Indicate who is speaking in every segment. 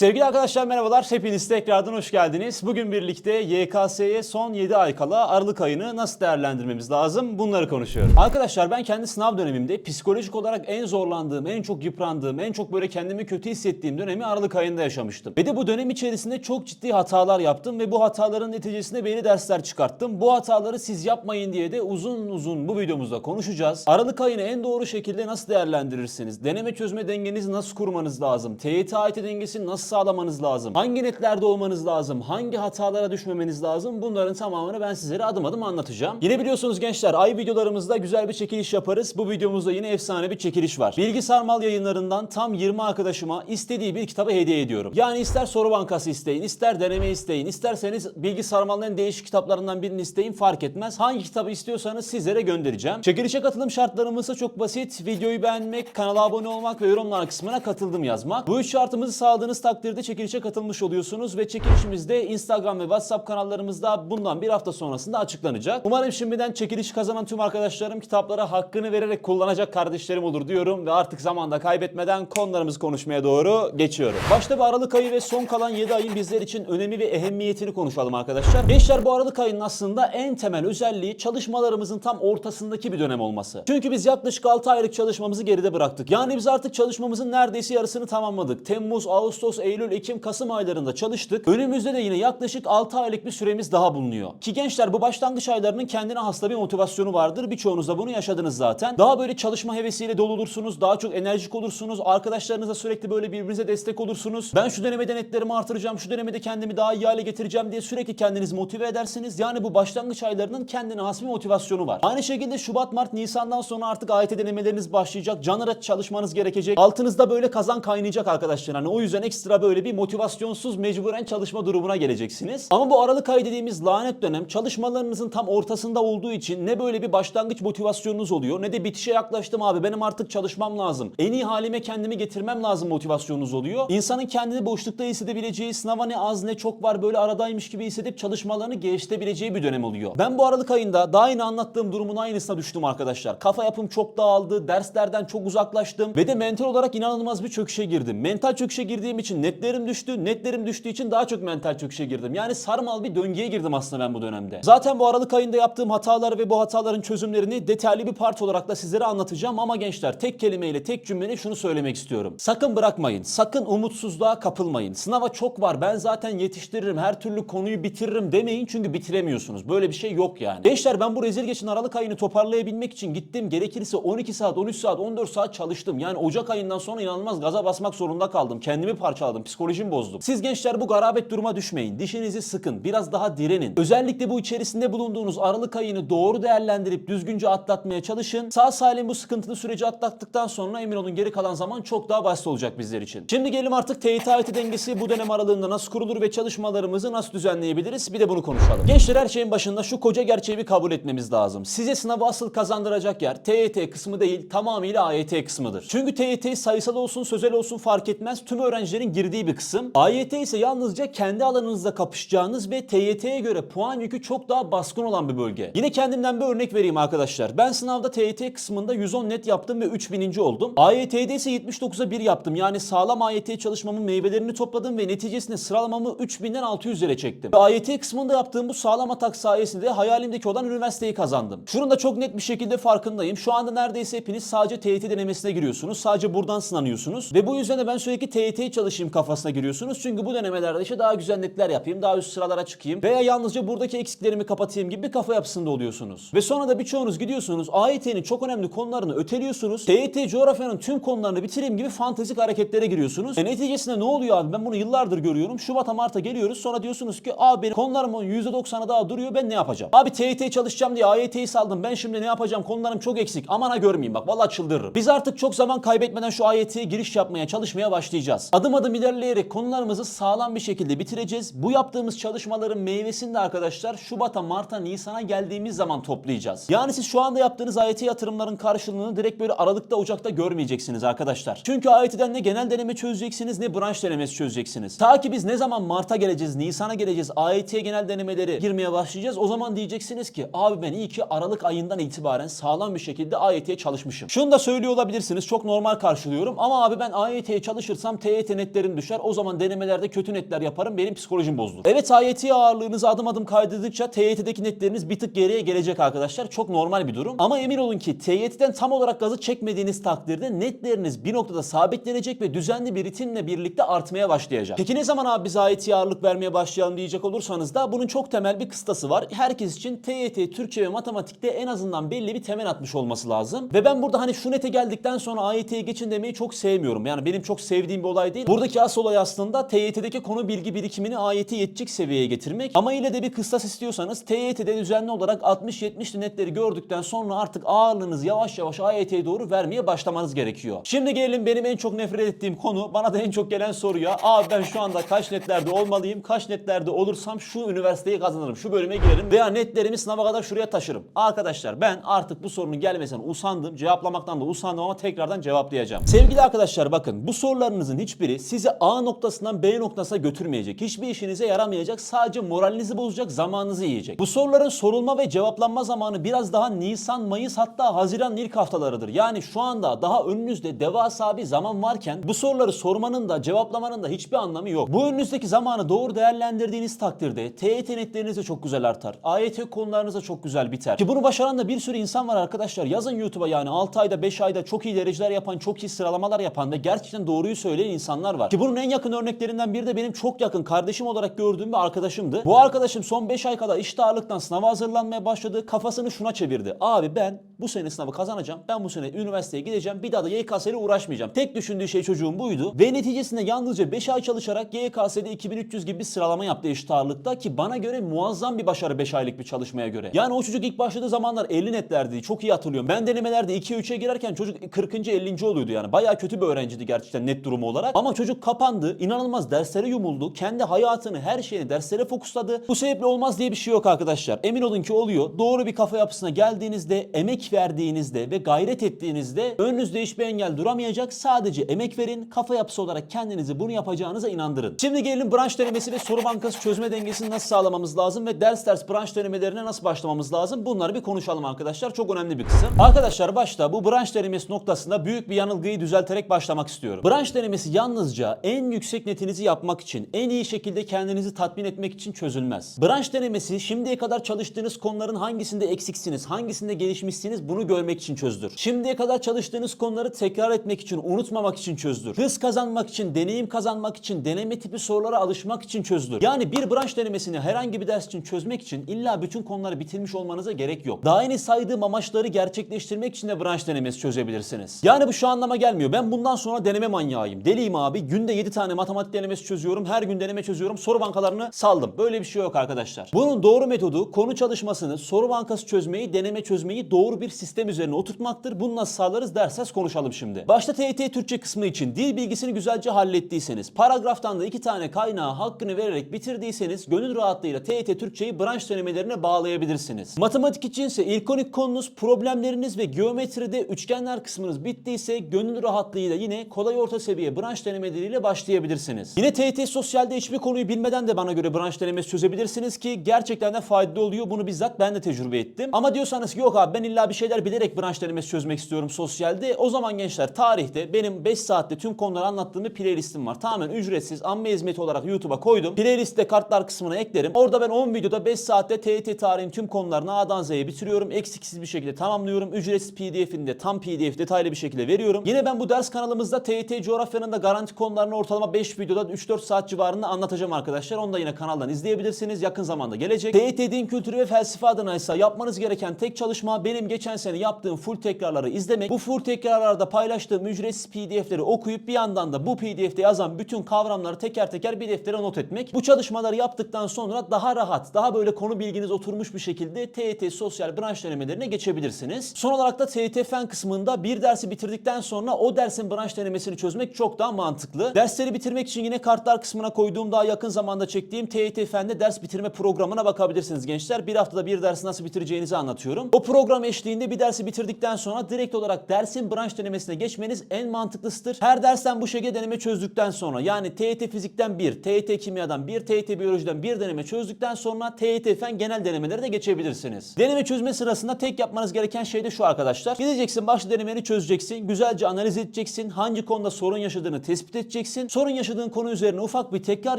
Speaker 1: Sevgili arkadaşlar merhabalar. Hepiniz tekrardan hoş geldiniz. Bugün birlikte YKS'ye son 7 ay kala Aralık ayını nasıl değerlendirmemiz lazım bunları konuşuyoruz. Arkadaşlar ben kendi sınav dönemimde psikolojik olarak en zorlandığım, en çok yıprandığım, en çok böyle kendimi kötü hissettiğim dönemi Aralık ayında yaşamıştım. Ve de bu dönem içerisinde çok ciddi hatalar yaptım ve bu hataların neticesinde belli dersler çıkarttım. Bu hataları siz yapmayın diye de uzun uzun bu videomuzda konuşacağız. Aralık ayını en doğru şekilde nasıl değerlendirirsiniz? Deneme çözme dengenizi nasıl kurmanız lazım? TYT AYT dengesini nasıl sağlamanız lazım? Hangi netlerde olmanız lazım? Hangi hatalara düşmemeniz lazım? Bunların tamamını ben sizlere adım adım anlatacağım. Yine biliyorsunuz gençler ay videolarımızda güzel bir çekiliş yaparız. Bu videomuzda yine efsane bir çekiliş var. Bilgi Sarmal yayınlarından tam 20 arkadaşıma istediği bir kitabı hediye ediyorum. Yani ister soru bankası isteyin, ister deneme isteyin, isterseniz Bilgi Sarmal'ın değişik kitaplarından birini isteyin fark etmez. Hangi kitabı istiyorsanız sizlere göndereceğim. Çekilişe katılım şartlarımız ise çok basit. Videoyu beğenmek, kanala abone olmak ve yorumlar kısmına katıldım yazmak. Bu üç şartımızı sağladığınız takdirde çekilişe katılmış oluyorsunuz ve çekilişimiz de Instagram ve WhatsApp kanallarımızda bundan bir hafta sonrasında açıklanacak. Umarım şimdiden çekiliş kazanan tüm arkadaşlarım kitaplara hakkını vererek kullanacak kardeşlerim olur diyorum ve artık zamanda kaybetmeden konularımızı konuşmaya doğru geçiyorum. Başta bu Aralık ayı ve son kalan 7 ayın bizler için önemi ve ehemmiyetini konuşalım arkadaşlar. Gençler bu Aralık ayının aslında en temel özelliği çalışmalarımızın tam ortasındaki bir dönem olması. Çünkü biz yaklaşık 6 aylık çalışmamızı geride bıraktık. Yani biz artık çalışmamızın neredeyse yarısını tamamladık. Temmuz, Ağustos, Eylül, Ekim, Kasım aylarında çalıştık. Önümüzde de yine yaklaşık 6 aylık bir süremiz daha bulunuyor. Ki gençler bu başlangıç aylarının kendine hasta bir motivasyonu vardır. Birçoğunuz da bunu yaşadınız zaten. Daha böyle çalışma hevesiyle dolu olursunuz. Daha çok enerjik olursunuz. Arkadaşlarınızla sürekli böyle birbirinize destek olursunuz. Ben şu dönemde netlerimi artıracağım. Şu dönemde kendimi daha iyi hale getireceğim diye sürekli kendinizi motive edersiniz. Yani bu başlangıç aylarının kendine has bir motivasyonu var. Aynı şekilde Şubat, Mart, Nisan'dan sonra artık AYT denemeleriniz başlayacak. Canıra çalışmanız gerekecek. Altınızda böyle kazan kaynayacak arkadaşlar. Hani o yüzden ekstra böyle bir motivasyonsuz mecburen çalışma durumuna geleceksiniz. Ama bu Aralık ayı dediğimiz lanet dönem çalışmalarınızın tam ortasında olduğu için ne böyle bir başlangıç motivasyonunuz oluyor ne de bitişe yaklaştım abi benim artık çalışmam lazım. En iyi halime kendimi getirmem lazım motivasyonunuz oluyor. İnsanın kendini boşlukta hissedebileceği, sınava ne az ne çok var böyle aradaymış gibi hissedip çalışmalarını geliştirebileceği bir dönem oluyor. Ben bu Aralık ayında daha yeni anlattığım durumun aynısına düştüm arkadaşlar. Kafa yapım çok dağıldı, derslerden çok uzaklaştım ve de mental olarak inanılmaz bir çöküşe girdim. Mental çöküşe girdiğim için netlerim düştü, netlerim düştüğü için daha çok mental çöküşe girdim. Yani sarmal bir döngüye girdim aslında ben bu dönemde. Zaten bu Aralık ayında yaptığım hatalar ve bu hataların çözümlerini detaylı bir part olarak da sizlere anlatacağım ama gençler tek kelimeyle tek cümleyle şunu söylemek istiyorum. Sakın bırakmayın. Sakın umutsuzluğa kapılmayın. Sınava çok var. Ben zaten yetiştiririm. Her türlü konuyu bitiririm demeyin çünkü bitiremiyorsunuz. Böyle bir şey yok yani. Gençler ben bu rezil geçin Aralık ayını toparlayabilmek için gittim. Gerekirse 12 saat, 13 saat, 14 saat çalıştım. Yani Ocak ayından sonra inanılmaz gaza basmak zorunda kaldım. Kendimi parçaladım. Psikolojimi bozdum. Siz gençler bu garabet duruma düşmeyin. Dişinizi sıkın. Biraz daha direnin. Özellikle bu içerisinde bulunduğunuz Aralık ayını doğru değerlendirip düzgünce atlatmaya çalışın. Sağ salim bu sıkıntılı süreci atlattıktan sonra emin olun geri kalan zaman çok daha basit olacak bizler için. Şimdi gelelim artık AYT dengesi bu dönem aralığında nasıl kurulur ve çalışmalarımızı nasıl düzenleyebiliriz? Bir de bunu konuşalım. Gençler her şeyin başında şu koca gerçeği bir kabul etmemiz lazım. Size sınavı asıl kazandıracak yer TYT kısmı değil tamamıyla AYT kısmıdır. Çünkü TYT sayısal olsun sözel olsun fark etmez tüm öğrencilerin girdiği bir kısım. AYT ise yalnızca kendi alanınızda kapışacağınız ve TYT'ye göre puan yükü çok daha baskın olan bir bölge. Yine kendimden bir örnek vereyim arkadaşlar. Ben sınavda TYT kısmında 110 net yaptım ve 3000. oldum. AYT'de ise 79'a 1 yaptım. Yani sağlam AYT çalışmamın meyvelerini topladım ve neticesinde sıralamamı 3000'den 600'lere çektim. Ve AYT kısmında yaptığım bu sağlam atak sayesinde hayalimdeki olan üniversiteyi kazandım. Şunun da çok net bir şekilde farkındayım. Şu anda neredeyse hepiniz sadece TYT denemesine giriyorsunuz. Sadece buradan sınanıyorsunuz. Ve bu yüzden de ben sürekli TYT çalışayım kafasına giriyorsunuz. Çünkü bu denemelerde işte daha güzel netler yapayım, daha üst sıralara çıkayım veya yalnızca buradaki eksiklerimi kapatayım gibi bir kafa yapısında oluyorsunuz. Ve sonra da birçoğunuz gidiyorsunuz AYT'nin çok önemli konularını öteliyorsunuz. TYT coğrafyanın tüm konularını bitireyim gibi fantezik hareketlere giriyorsunuz. E neticesinde ne oluyor abi? Ben bunu yıllardır görüyorum. Şubat'a Mart'a geliyoruz. Sonra diyorsunuz ki abi benim konularımın %90'ı daha duruyor. Ben ne yapacağım? Abi TYT çalışacağım diye AYT'yi saldım. Ben şimdi ne yapacağım? Konularım çok eksik. Aman ha görmeyeyim bak. Vallahi çıldırırım. Biz artık çok zaman kaybetmeden şu AYT'ye giriş yapmaya, çalışmaya başlayacağız. Adım adım ilerleyerek konularımızı sağlam bir şekilde bitireceğiz. Bu yaptığımız çalışmaların meyvesini de arkadaşlar Şubat'a, Mart'a, Nisan'a geldiğimiz zaman toplayacağız. Yani siz şu anda yaptığınız AYT yatırımların karşılığını direkt böyle Aralık'ta, Ocak'ta görmeyeceksiniz arkadaşlar. Çünkü AYT'den ne genel deneme çözeceksiniz ne branş denemesi çözeceksiniz. Ta ki biz ne zaman Mart'a geleceğiz, Nisan'a geleceğiz, AYT genel denemeleri girmeye başlayacağız. O zaman diyeceksiniz ki abi ben iyi ki Aralık ayından itibaren sağlam bir şekilde AYT'ye çalışmışım. Şunu da söylüyor olabilirsiniz. Çok normal karşılıyorum ama abi ben AYT'ye çalışırsam TYT netlerini netlerim düşer. O zaman denemelerde kötü netler yaparım. Benim psikolojim bozulur. Evet AYT ağırlığınızı adım adım kaydırdıkça TYT'deki netleriniz bir tık geriye gelecek arkadaşlar. Çok normal bir durum. Ama emin olun ki TYT'den tam olarak gazı çekmediğiniz takdirde netleriniz bir noktada sabitlenecek ve düzenli bir ritimle birlikte artmaya başlayacak. Peki ne zaman abi biz AYT'ye ağırlık vermeye başlayalım diyecek olursanız da bunun çok temel bir kıstası var. Herkes için TYT, Türkçe ve matematikte en azından belli bir temel atmış olması lazım. Ve ben burada hani şu nete geldikten sonra AYT'ye geçin demeyi çok sevmiyorum. Yani benim çok sevdiğim bir olay değil. Buradaki asıl olay aslında TYT'deki konu bilgi birikimini AYT'ye yetecek seviyeye getirmek. Ama yine de bir kıstas istiyorsanız TYT'de düzenli olarak 60-70 netleri gördükten sonra artık ağırlığınızı yavaş yavaş AYT'ye doğru vermeye başlamanız gerekiyor. Şimdi gelelim benim en çok nefret ettiğim konu. Bana da en çok gelen soruya. Abi ben şu anda kaç netlerde olmalıyım? Kaç netlerde olursam şu üniversiteyi kazanırım. Şu bölüme girerim. Veya netlerimi sınava kadar şuraya taşırım. Arkadaşlar ben artık bu sorunun gelmesinden usandım. Cevaplamaktan da usandım ama tekrardan cevaplayacağım. Sevgili arkadaşlar bakın bu sorularınızın hiçbiri sizi A noktasından B noktasına götürmeyecek. Hiçbir işinize yaramayacak. Sadece moralinizi bozacak, zamanınızı yiyecek. Bu soruların sorulma ve cevaplanma zamanı biraz daha Nisan, Mayıs hatta Haziran ilk haftalarıdır. Yani şu anda daha önünüzde devasa bir zaman varken bu soruları sormanın da cevaplamanın da hiçbir anlamı yok. Bu önünüzdeki zamanı doğru değerlendirdiğiniz takdirde TYT netleriniz de çok güzel artar. AYT konularınız da çok güzel biter. Ki bunu başaran da bir sürü insan var arkadaşlar. Yazın YouTube'a yani 6 ayda 5 ayda çok iyi dereceler yapan, çok iyi sıralamalar yapan ve gerçekten doğruyu söyleyen insanlar var. Ki bunun en yakın örneklerinden biri de benim çok yakın kardeşim olarak gördüğüm bir arkadaşımdı. Bu arkadaşım son 5 ay kadar iş ağırlıktan sınava hazırlanmaya başladı. Kafasını şuna çevirdi. Abi ben bu sene sınavı kazanacağım. Ben bu sene üniversiteye gideceğim. Bir daha da YKS ile uğraşmayacağım. Tek düşündüğü şey çocuğun buydu. Ve neticesinde yalnızca 5 ay çalışarak YKS'de 2300 gibi bir sıralama yaptı eşit ağırlıkta ki bana göre muazzam bir başarı 5 aylık bir çalışmaya göre. Yani o çocuk ilk başladığı zamanlar 50 netlerdi. Çok iyi hatırlıyorum. Ben denemelerde 2'ye 3'e girerken çocuk 40. 50. oluyordu yani. Bayağı kötü bir öğrenciydi gerçekten net durumu olarak. Ama çocuk kapandı. inanılmaz derslere yumuldu. Kendi hayatını, her şeyini derslere fokusladı. Bu sebeple olmaz diye bir şey yok arkadaşlar. Emin olun ki oluyor. Doğru bir kafa yapısına geldiğinizde, emek verdiğinizde ve gayret ettiğinizde önünüzde hiçbir engel duramayacak. Sadece emek verin. Kafa yapısı olarak kendinizi bunu yapacağınıza inandırın. Şimdi gelelim branş denemesi ve soru bankası çözme dengesini nasıl sağlamamız lazım ve ders ders branş denemelerine nasıl başlamamız lazım? Bunları bir konuşalım arkadaşlar. Çok önemli bir kısım. Arkadaşlar başta bu branş denemesi noktasında büyük bir yanılgıyı düzelterek başlamak istiyorum. Branş denemesi yalnızca en yüksek netinizi yapmak için, en iyi şekilde kendinizi tatmin etmek için çözülmez. Branş denemesi şimdiye kadar çalıştığınız konuların hangisinde eksiksiniz, hangisinde gelişmişsiniz bunu görmek için çözdür. Şimdiye kadar çalıştığınız konuları tekrar etmek için, unutmamak için çözdür. Hız kazanmak için, deneyim kazanmak için, deneme tipi sorulara alışmak için çözdür. Yani bir branş denemesini herhangi bir ders için çözmek için illa bütün konuları bitirmiş olmanıza gerek yok. Daha yeni saydığım amaçları gerçekleştirmek için de branş denemesi çözebilirsiniz. Yani bu şu anlama gelmiyor. Ben bundan sonra deneme manyağıyım. Deliyim abi. Günde 7 tane matematik denemesi çözüyorum. Her gün deneme çözüyorum. Soru bankalarını saldım. Böyle bir şey yok arkadaşlar. Bunun doğru metodu konu çalışmasını, soru bankası çözmeyi, deneme çözmeyi doğru bir sistem üzerine oturtmaktır. Bunu nasıl sağlarız derseniz konuşalım şimdi. Başta TYT Türkçe kısmı için dil bilgisini güzelce hallettiyseniz, paragraftan da iki tane kaynağı hakkını vererek bitirdiyseniz gönül rahatlığıyla TYT Türkçeyi branş denemelerine bağlayabilirsiniz. Matematik içinse ilk 12 konunuz, problemleriniz ve geometride üçgenler kısmınız bittiyse gönül rahatlığıyla yine kolay orta seviye branş denemeleriyle başlayabilirsiniz. Yine TYT Sosyal'de hiçbir konuyu bilmeden de bana göre branş denemesi çözebilirsiniz ki gerçekten de faydalı oluyor. Bunu bizzat ben de tecrübe ettim. Ama diyorsanız ki yok abi ben illa bir şeyler bilerek branş denemesi çözmek istiyorum sosyalde. O zaman gençler tarihte benim 5 saatte tüm konuları anlattığım bir playlistim var. Tamamen ücretsiz amme hizmeti olarak YouTube'a koydum. Playlistte kartlar kısmına eklerim. Orada ben 10 videoda 5 saatte TYT tarihin tüm konularını A'dan Z'ye bitiriyorum. Eksiksiz bir şekilde tamamlıyorum. Ücretsiz PDF'ini de tam PDF detaylı bir şekilde veriyorum. Yine ben bu ders kanalımızda TYT coğrafyanın da garanti konularını ortalama 5 videoda 3-4 saat civarında anlatacağım arkadaşlar. Onu da yine kanaldan izleyebilirsiniz. Yakın zamanda gelecek. TYT din kültürü ve felsefe adına ise yapmanız gereken tek çalışma benim geçen sene yaptığım full tekrarları izlemek. Bu full tekrarlarda paylaştığım ücretsiz PDF'leri okuyup bir yandan da bu PDF'de yazan bütün kavramları teker teker bir deftere not etmek. Bu çalışmaları yaptıktan sonra daha rahat, daha böyle konu bilginiz oturmuş bir şekilde TYT sosyal branş denemelerine geçebilirsiniz. Son olarak da TYT fen kısmında bir dersi bitirdikten sonra o dersin branş denemesini çözmek çok daha mantıklı. Dersleri bitirmek için yine kartlar kısmına koyduğum daha yakın zamanda çektiğim TYT fende ders bitirme programına bakabilirsiniz gençler. Bir haftada bir dersi nasıl bitireceğinizi anlatıyorum. O program eşliğinde bir dersi bitirdikten sonra direkt olarak dersin branş denemesine geçmeniz en mantıklısıdır. Her dersten bu şekilde deneme çözdükten sonra yani TYT fizikten 1, TYT kimyadan 1, TYT biyolojiden 1 deneme çözdükten sonra TYT fen genel denemelere de geçebilirsiniz. Deneme çözme sırasında tek yapmanız gereken şey de şu arkadaşlar. Gideceksin başta denemeni çözeceksin. Güzelce analiz edeceksin. Hangi konuda sorun yaşadığını tespit edeceksin. Sorun yaşadığın konu üzerine ufak bir tekrar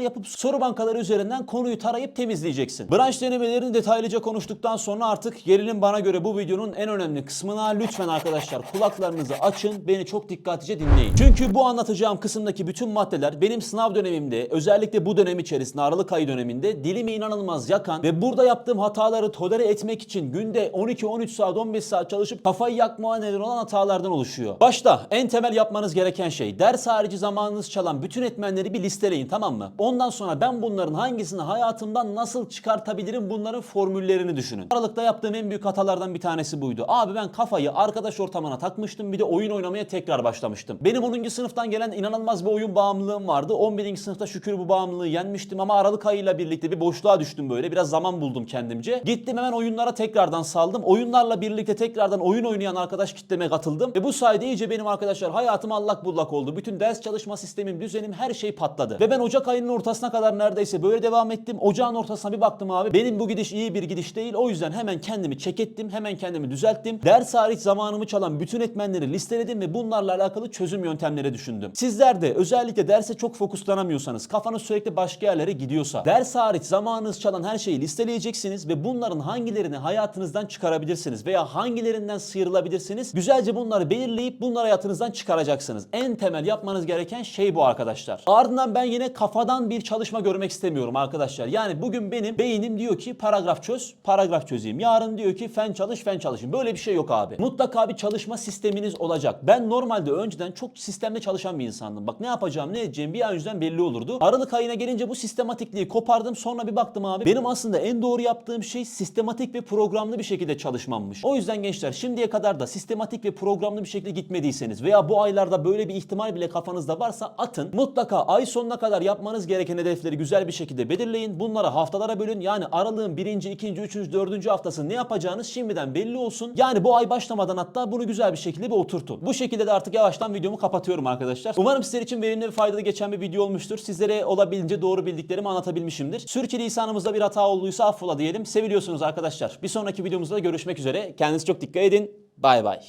Speaker 1: yapıp soru bankaları üzerinden konuyu tarayıp temizleyeceksin. Branş denemelerini detaylıca konuştuktan sonra artık gelelim bana göre bu videonun en önemli kısmına. Lütfen arkadaşlar kulaklarınızı açın. Beni çok dikkatlice dinleyin. Çünkü bu anlatacağım kısımdaki bütün maddeler benim sınav dönemimde özellikle bu dönem içerisinde Aralık ayı döneminde dilimi inanılmaz yakan ve burada yaptığım hataları tolere etmek için günde 12-13 saat 15 saat çalışıp kafayı yakmaya neden olan hatalardan oluşuyor. Başta en temel yapmanız gereken şey ders harici zamanınız çalan bütün etmenleri bir listeleyin tamam mı? Ondan sonra ben bunların hangisini hayatımdan nasıl çıkartabilirim bunların formüllerini düşünün. Aralıkta yaptığım en büyük hatalardan bir tanesi buydu. Abi ben kafayı arkadaş ortamına takmıştım bir de oyun oynamaya tekrar başlamıştım. Benim 10. sınıftan gelen inanılmaz bir oyun bağımlılığım vardı. 11. sınıfta şükür bu bağımlılığı yenmiştim ama Aralık ayıyla birlikte bir boşluğa düştüm böyle. Biraz zaman buldum kendimce. Gittim hemen oyunlara tekrardan saldım. Oyunlarla birlikte tekrardan oyun oynayan arkadaş kitleme katıldım. Ve bu sayede iyice benim arkadaşlar hayatım allak bullak oldu. Bütün ders çalışma sistemim, düzenim her şey patladı. Ve ben Ocak ayının ortasına kadar neredeyse böyle devam ettim. Ocağın ortasına bir baktım abi. Benim bu gidiş iyi bir gidiş değil. O yüzden hemen kendimi çek ettim. Hemen kendimi düzelttim. Ders hariç zamanımı çalan bütün etmenleri listeledim ve bunlarla alakalı çözüm yöntemleri düşündüm. Sizler de özellikle derse çok fokuslanamıyorsanız, kafanız sürekli başka yerlere gidiyorsa, ders hariç zamanınız çalan her şeyi listeleyeceksiniz ve bunların hangilerini hayatınızdan çıkarabilirsiniz veya hangilerinden sıyrılabilirsiniz. Güzelce bunları belirleyip bunları hayatınızdan çıkaracaksınız. En temel yapmanız gereken şey bu arkadaşlar. Ardından ben yine kafadan bir çalışma görmek istemiyorum arkadaşlar. Yani bugün benim beynim diyor ki paragraf çöz, paragraf çözeyim. Yarın diyor ki fen çalış, fen çalışayım. Böyle bir şey yok abi. Mutlaka bir çalışma sisteminiz olacak. Ben normalde önceden çok sistemde çalışan bir insandım. Bak ne yapacağım, ne edeceğim bir ay önceden belli olurdu. Aralık ayına gelince bu sistematikliği kopardım. Sonra bir baktım abi. Benim aslında en doğru yaptığım şey sistematik ve programlı bir şekilde çalışmammış. O yüzden gençler şimdiye kadar da sistematik ve programlı bir şekilde gitmediyseniz veya bu aylarda böyle bir ihtimal bile kafanızda varsa atın. Mutlaka ay sonuna kadar yapmanız gereken hedefleri güzel bir şekilde belirleyin. Bunları haftalara bölün. Yani aralığın birinci, ikinci, üçüncü, dördüncü haftası ne yapacağınız şimdiden belli olsun. Yani bu ay başlamadan hatta bunu güzel bir şekilde bir oturtun. Bu şekilde de artık yavaştan videomu kapatıyorum arkadaşlar. Umarım sizler için verimli ve faydalı geçen bir video olmuştur. Sizlere olabildiğince doğru bildiklerimi anlatabilmişimdir. Sürçülisanımızda bir hata olduysa affola diyelim. Seviliyorsunuz arkadaşlar. Bir sonraki videomuzda da görüşmek üzere. Kendinize çok dikkat edin. Bay bay.